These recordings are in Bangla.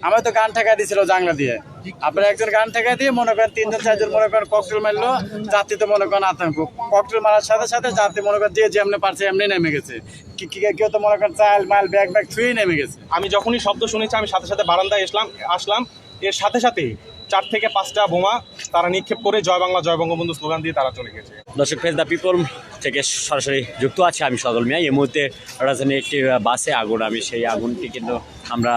আমার তো গান ঠেকা দিয়েছিল জাংলা দিয়ে। আপনার একজন গান ঠেকা দিয়ে মনে করেন তিনজন চারজন মনে করেন ককটেল মারলো যাত্রী তো মনে করেন আতঙ্ক। ককটেল মারার সাথে সাথে যাত্রী মনে করেন যে যেমনি পারছে এমনি নেমে গেছে। কি- কি- কেউ তো মনে করেন চাল মাল ব্যাগ ব্যাগ ছুঁয়ে নেমে গেছে। আমি যখনই শব্দ শুনেছি আমি সাথে সাথে বারান্দায় আসলাম আসলাম। এর সাথে সাথে চার থেকে পাঁচটা বোমা তারা নিক্ষেপ করে জয় বাংলা জয় বঙ্গবন্ধু স্লোগান দিয়ে তারা চলে গেছে। দর্শক ফেস দ্য পিপল থেকে সরাসরি যুক্ত আছে আমি সদল মিয়া। এই মুহূর্তে রাজধানীর একটি বাসে আগুন আমি সেই আগুনটি কিন্তু আমরা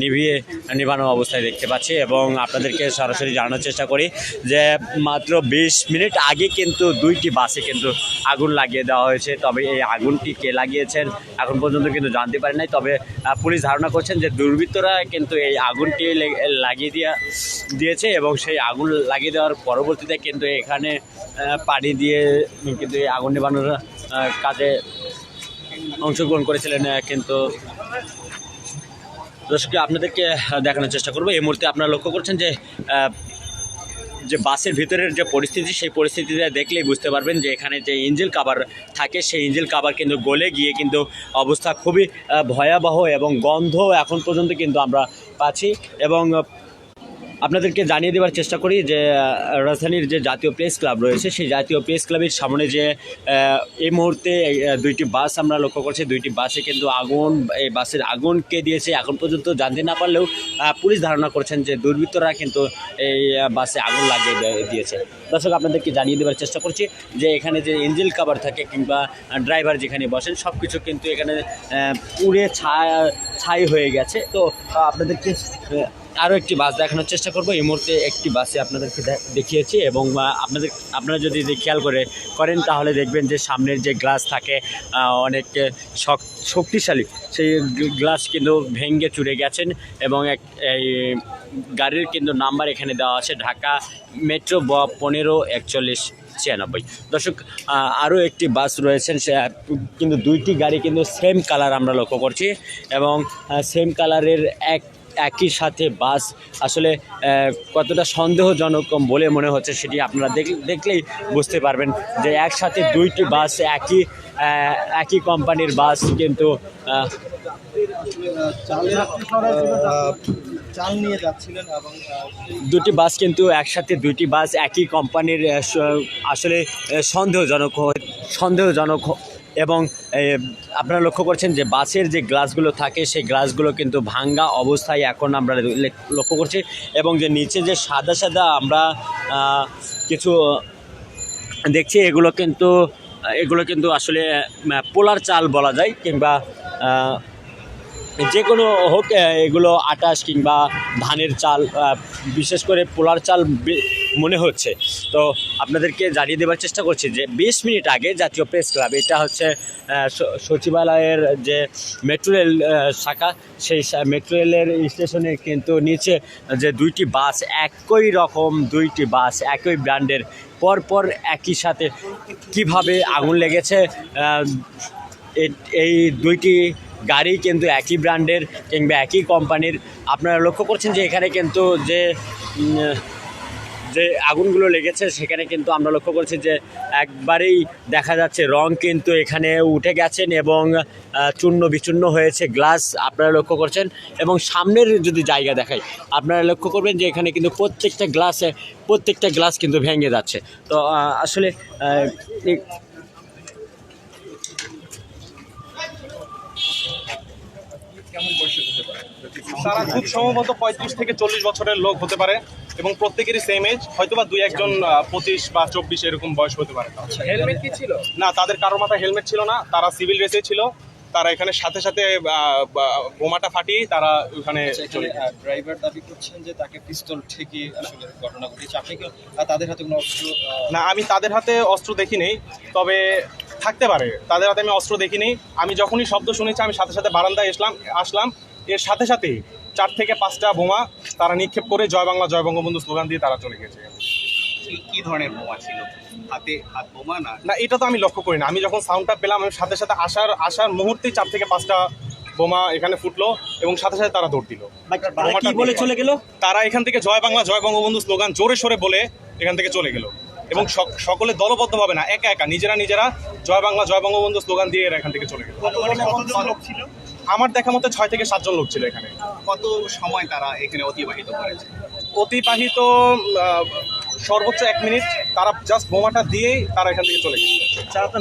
নিভিয়ে, নিভানো অবস্থায় দেখতে পাচ্ছি এবং আপনাদেরকে সরাসরি জানানোর চেষ্টা করি যে মাত্র বিশ মিনিট আগে কিন্তু দুইটি বাসে কিন্তু আগুন লাগিয়ে দেওয়া হয়েছে। তবে এই আগুনটি কে লাগিয়েছেন এখন পর্যন্ত কিন্তু জানতে পারি নাই। তবে পুলিশ ধারণা করছেন যে দুর্বৃত্তরা কিন্তু এই আগুনটি লাগিয়ে দিয়া, দিয়েছে এবং সেই আগুন লাগিয়ে দেওয়ার পরবর্তীতে কিন্তু এখানে পানি দিয়ে কিন্তু এই আগুন নেবানোর কাজে অংশগ্রহণ করেছিলেন কিন্তু দর্শক, আপনাদেরকে দেখানোর চেষ্টা করব। এই মুহূর্তে আপনারা লক্ষ্য করছেন যে যে বাসের ভিতরের যে পরিস্থিতি, সেই পরিস্থিতিতে দেখলেই বুঝতে পারবেন যে এখানে যে ইঞ্জিল কাবার থাকে, সেই ইঞ্জিল কাবার কিন্তু গলে গিয়ে কিন্তু অবস্থা খুবই ভয়াবহ এবং গন্ধ এখন পর্যন্ত কিন্তু আমরা পাচ্ছি। এবং আপনাদেরকে জানিয়ে দেওয়ার চেষ্টা করি যে রাজধানীর যে জাতীয় প্রেস ক্লাব রয়েছে, সেই জাতীয় প্রেস ক্লাবের সামনে যে এই মুহূর্তে দুইটি বাস আমরা লক্ষ্য করছি। দুইটি বাসে কিন্তু আগুন, এই বাসের আগুন কে দিয়েছে। এখন পর্যন্ত জানতে না পারলেও পুলিশ ধারণা করছেন যে দুর্বৃত্তরা কিন্তু এই বাসে আগুন লাগিয়ে দিয়েছে। দর্শক, আপনাদেরকে জানিয়ে দেওয়ার চেষ্টা করছি যে, এখানে যে ইঞ্জিল কাভার থাকে কিংবা ড্রাইভার যেখানে বসেন সব কিছু কিন্তু এখানে পুড়ে ছাই ছাই হয়ে গেছে। তো আপনাদেরকে আরও একটি বাস দেখানোর চেষ্টা করব। এই মুহূর্তে একটি বাসে আপনাদেরকে দেখিয়েছি এবং আপনাদের, আপনারা যদি খেয়াল করে করেন, তাহলে দেখবেন যে সামনের যে গ্লাস থাকে অনেক শক্তিশালী। সেই গ্লাস কিন্তু ভেঙে চুরে গেছেন এবং এক, এই গাড়ির কিন্তু নাম্বার এখানে দেওয়া আছে, ঢাকা মেট্রো ব পনেরো একচল্লিশ ছিয়ানব্বই। দর্শক আরও একটি বাস রয়েছেন, সে, কিন্তু দুইটি গাড়ি কিন্তু সেম কালার আমরা লক্ষ্য করছি এবং সেম কালারের এক একই সাথে বাস আসলে কতটা সন্দেহজনক বলে মনে হচ্ছে সেটি আপনারা দেখ- দেখলেই বুঝতে পারবেন যে একসাথে দুইটি বাস, একই একই কোম্পানির বাস কিন্তু দুটি বাস কিন্তু একসাথে দুইটি বাস, একই কোম্পানির আসলে সন্দেহজনক সন্দেহজনক এবং আপনারা লক্ষ্য করছেন যে বাসের যে গ্লাসগুলো থাকে, সেই গ্লাসগুলো কিন্তু ভাঙ্গা অবস্থায় এখন আমরা লক্ষ্য করছি এবং যে নিচে যে সাদা সাদা আমরা কিছু, দেখছি এগুলো কিন্তু এগুলো কিন্তু আসলে পোলার চাল বলা যায় কিংবা যে কোনো হোক এগুলো আটাশ কিংবা ধানের চাল বিশেষ করে পোলার চাল মনে হচ্ছে। তো আপনাদেরকে জানিয়ে দেওয়ার চেষ্টা করছি যে বিশ মিনিট আগে জাতীয় প্রেস ক্লাব, এটা হচ্ছে সচিবালয়ের যে মেট্রো রেল শাখা, সেই মেট্রো রেলের স্টেশনে কিন্তু নিচে যে দুইটি বাস, একই রকম দুইটি বাস, একই ব্র্যান্ডের, পরপর একই সাথে কীভাবে আগুন লেগেছে এই দুইটি গাড়ি কিন্তু একই ব্র্যান্ডের কিংবা একই কোম্পানির। আপনারা লক্ষ্য করছেন যে এখানে কিন্তু যে যে আগুনগুলো লেগেছে, সেখানে কিন্তু আমরা লক্ষ্য করছি যে একবারেই দেখা যাচ্ছে রং কিন্তু এখানে উঠে গেছেন এবং চূর্ণ বিচূর্ণ হয়েছে গ্লাস আপনারা লক্ষ্য করছেন এবং সামনের যদি জায়গা দেখাই, আপনারা লক্ষ্য করবেন যে এখানে কিন্তু প্রত্যেকটা গ্লাসে, প্রত্যেকটা গ্লাস কিন্তু ভেঙে যাচ্ছে। তো আসলে তারা খুব সম্ভবত পঁয়ত্রিশ থেকে চল্লিশ বছরের লোক হতে পারে। এবং প্রত্যেকেরই সেম এজ হয়তো বা দুই একজন পঁচিশ বা চব্বিশ এরকম বয়স হতে পারে হেলমেট কি ছিল? না তাদের কারোর মাথায় হেলমেট ছিল না তারা সিভিল ড্রেসে ছিল তারা এখানে সাথে সাথে বোমাটা ফাটিয়ে তারা ওখানে চলে ড্রাইভার দাবি করছেন যে তাকে পিস্তল ঠেকিয়ে আসলে ঘটনা ঘটেছে। আপনি কি তাদের হাতে কোনো অস্ত্র না আমি তাদের হাতে অস্ত্র দেখিনি তবে থাকতে পারে। তাদের হাতে আমি অস্ত্র দেখিনি আমি যখনই শব্দ শুনেছি আমি সাথে সাথে বারান্দায় এসলাম আসলাম। এর সাথে সাথে চার থেকে পাঁচটা বোমা তারা নিক্ষেপ করে জয় বাংলা জয় বঙ্গবন্ধু স্লোগান দিয়ে তারা চলে গেছে। কি- কি ধরনের বোমা ছিল? হাতে হাত বোমা না? না এটা তো আমি লক্ষ্য করি না। আমি যখন সাউন্ডটা পেলাম আমি সাথে সাথে আসার আসার মুহূর্তেই চার থেকে পাঁচটা বোমা এখানে ফুটলো এবং সাথে সাথে তারা দৌড় দিল। তারা কি বলে চলে গেল? তারা এখান থেকে জয় বাংলা জয় বঙ্গবন্ধু স্লোগান জোরে সোরে বলে এখান থেকে চলে গেল। এবং সক- সকলে দলবদ্ধভাবে না একা একা নিজেরা নিজেরা জয় বাংলা জয় বঙ্গবন্ধু স্লোগান দিয়ে এরা এখান থেকে চলে গেল। আমার দেখা মতো ছয় থেকে সাতজন লোক ছিল এখানে। কত সময় তারা এখানে অতিবাহিত করেছে? অতিবাহিত আহ, সর্বোচ্চ এক মিনিট। তারা জাস্ট বোমাটা দিয়েই তারা এখান থেকে চলে গেছে।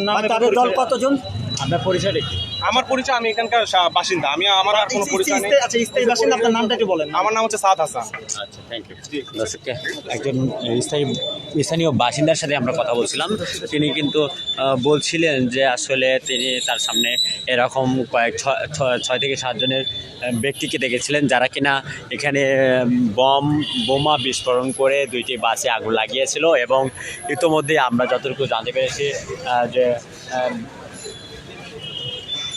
আর তাদের দল কতজন? আমরা পরিচয় কি? আমার পরিচয় আমি এখানকার সা- বাসিন্দা। আমি আমার আর কোনো পরিচয় নেই। আচ্ছা স্থায়ী বাসিন্দা আপনার নামটা একটু বলেন। আমার নাম হচ্ছে সাদ হাসান। আচ্ছা থ্যাংক ইউ একজন স্থায়ী স্থানীয় বাসিন্দার সাথে আমরা কথা বলছিলাম। তিনি কিন্তু বলছিলেন যে আসলে তিনি তার সামনে এরকম কয়েক ছয় থেকে সাতজনের ব্যক্তিকে দেখেছিলেন যারা কিনা এখানে বম বোমা বিস্ফোরণ করে দুইটি বাসে আগুন লাগিয়েছিল এবং ইতোমধ্যে আমরা যতটুকু জানতে পেরেছি যে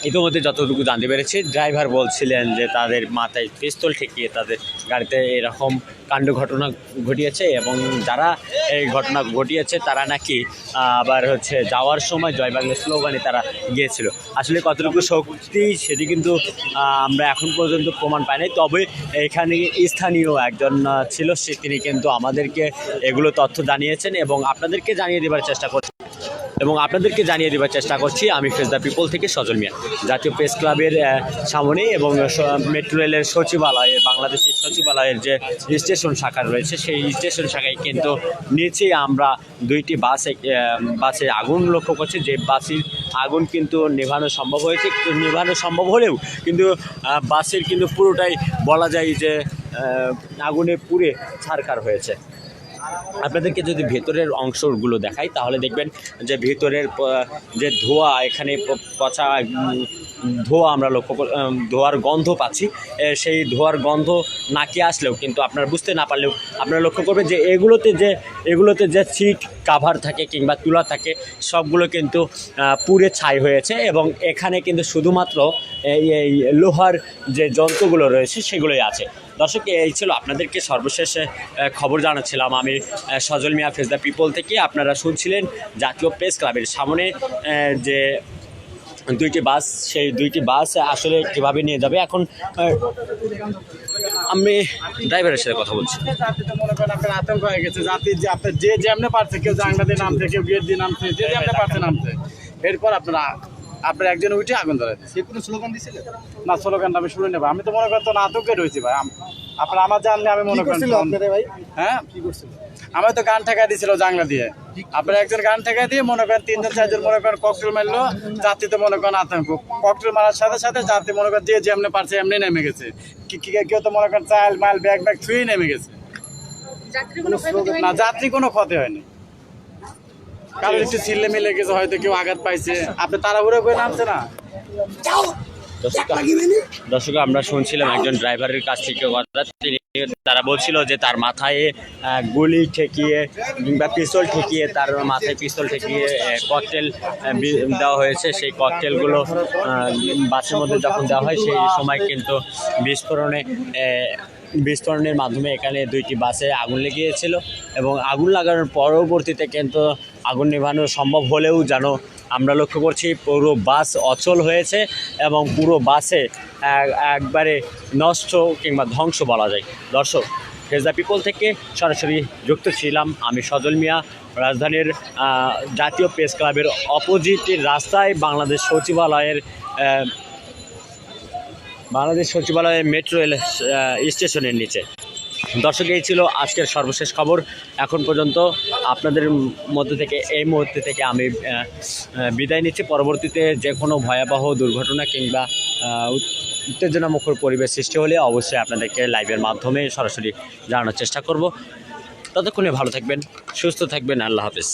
ইতিমধ্যে যতটুকু জানতে পেরেছি, ড্রাইভার বলছিলেন যে তাদের মাথায় পিস্তল ঠেকিয়ে তাদের গাড়িতে এরকম কাণ্ড ঘটনা ঘটিয়েছে এবং যারা এই ঘটনা ঘটিয়েছে তারা নাকি আবার হচ্ছে যাওয়ার সময় জয় বাংলা স্লোগানে তারা গিয়েছিল। আসলে কতটুকু শক্তি সেটি কিন্তু আমরা এখন পর্যন্ত প্রমাণ পাইনি তবে এখানে স্থানীয় একজন ছিল, সে তিনি কিন্তু আমাদেরকে এগুলো তথ্য জানিয়েছেন এবং আপনাদেরকে জানিয়ে দেবার চেষ্টা করছেন। এবং আপনাদেরকে জানিয়ে দেওয়ার চেষ্টা করছি, আমি ফেস দ্য পিপল থেকে সজল মিয়া। জাতীয় প্রেস ক্লাবের সামনে এবং মেট্রো রেলের সচিবালয়ে বাংলাদেশের সচিবালয়ের যে স্টেশন শাখা রয়েছে, সেই স্টেশন শাখায় কিন্তু নিচে আমরা দুইটি বাসে বাসে আগুন লক্ষ্য করছি। যে বাসের আগুন কিন্তু নেভানো সম্ভব হয়েছে নেভানো সম্ভব হলেও কিন্তু বাসের কিন্তু পুরোটাই বলা যায় যে আগুনে পুড়ে ছারখার হয়েছে। আপনাদেরকে যদি ভেতরের অংশগুলো দেখাই, তাহলে দেখবেন যে ভেতরের যে ধোঁয়া, এখানে পচা ধোঁয়া আমরা লক্ষ্য ধোঁয়ার গন্ধ পাচ্ছি। সেই ধোঁয়ার গন্ধ নাকে আসলেও কিন্তু আপনারা বুঝতে না পারলেও আপনারা লক্ষ্য করবেন যে এগুলোতে যে এগুলোতে যে সিট কাভার থাকে কিংবা তুলা থাকে, সবগুলো কিন্তু পুড়ে ছাই হয়েছে এবং এখানে কিন্তু শুধুমাত্র এই লোহার যে যন্ত্রগুলো রয়েছে সেগুলোই আছে। দর্শক, এই ছিল আপনাদেরকে সর্বশেষে খবর জানাচ্ছিলাম আমি Sajal Mia, face the people থেকে। আপনারা শুনছিলেন জাতীয় প্রেস ক্লাবের সামনে যে দুইটি বাস, সেই দুইটি বাস আসলে কীভাবে নিয়ে যাবে। এখন আমি ড্রাইভারের সাথে কথা বলছি। আতঙ্ক হয়ে গেছে জাতির যে আপনার যে যেমনে পারছে কেউ জাংলা দিয়ে নামছে কেউ গেট দিয়ে নামছে যে যেমনে পারছে নামছে এরপর আপনারা আপনার একজন উঠে আগুন ধরে দিচ্ছে। সে কোনো স্লোগান না স্লোগানটা আমি শুনে নেব। আমি তো মনে করেন তো আতঙ্কে রয়েছি ভাই। আম- আপনার আমার জানলে আমি মনে করেন ভাই? হ্যাঁ? কি করছিল? আমার তো গান ঠেকা দিয়েছিল জাংলা দিয়ে। আপনার একজন গান ঠেকা দিয়ে মনে করেন তিনজন চারজন মনে করেন ককটেল মারলো। যাত্রী তো মনে করেন আতঙ্ক। ককটেল মারার সাথে সাথে যাত্রী মনে করেন যে যেমনি পারছে এমনি নেমে গেছে। কি কি কেউ তো মনে করেন চাল মাল ব্যাগ ব্যাগ ছুঁয়ে নেমে গেছে। না যাত্রী কোনো ক্ষতি হয়নি। কারোর একটু ছিল্লে মিলে গেছে হয়তো কেউ আঘাত পাইছে। আপনি তাড়াহুড়ো করে নামছে না? দর্শক দর্শক আমরা শুনছিলাম একজন ড্রাইভারের কাছ থেকে কথা তিনি তারা বলছিল যে তার মাথায় গুলি ঠেকিয়ে কিংবা পিস্তল ঠেকিয়ে তার মাথায় পিস্তল ঠেকিয়ে ককটেল দেওয়া হয়েছে। সেই ককটেলগুলো বাসের মধ্যে যখন দেওয়া হয় সেই সময় কিন্তু বিস্ফোরণে বিস্ফোরণের মাধ্যমে এখানে দুইটি বাসে আগুন লেগিয়েছিল এবং আগুন লাগানোর পরবর্তীতে কিন্তু আগুন নেভানো সম্ভব হলেও যেন আমরা লক্ষ্য করছি পুরো বাস অচল হয়েছে এবং পুরো বাসে এক- একবারে নষ্ট কিংবা ধ্বংস বলা যায়। দর্শক ফেজা পিপল থেকে সরাসরি যুক্ত ছিলাম আমি সজল মিয়া। রাজধানীর জাতীয় প্রেস ক্লাবের অপোজিটের রাস্তায় বাংলাদেশ সচিবালয়ের বাংলাদেশ সচিবালয়ের মেট্রো স্টেশনের নিচে। দর্শক, এই ছিল আজকের সর্বশেষ খবর। এখন পর্যন্ত আপনাদের মধ্যে থেকে, এই মুহূর্তে থেকে আমি বিদায় নিচ্ছি। পরবর্তীতে যে কোনো ভয়াবহ দুর্ঘটনা কিংবা উত্তেজনামুখর পরিবেশ সৃষ্টি হলে অবশ্যই আপনাদেরকে লাইভের মাধ্যমে সরাসরি জানানোর চেষ্টা করব। ততক্ষণে ভালো থাকবেন, সুস্থ থাকবেন, আল্লাহ হাফিজ।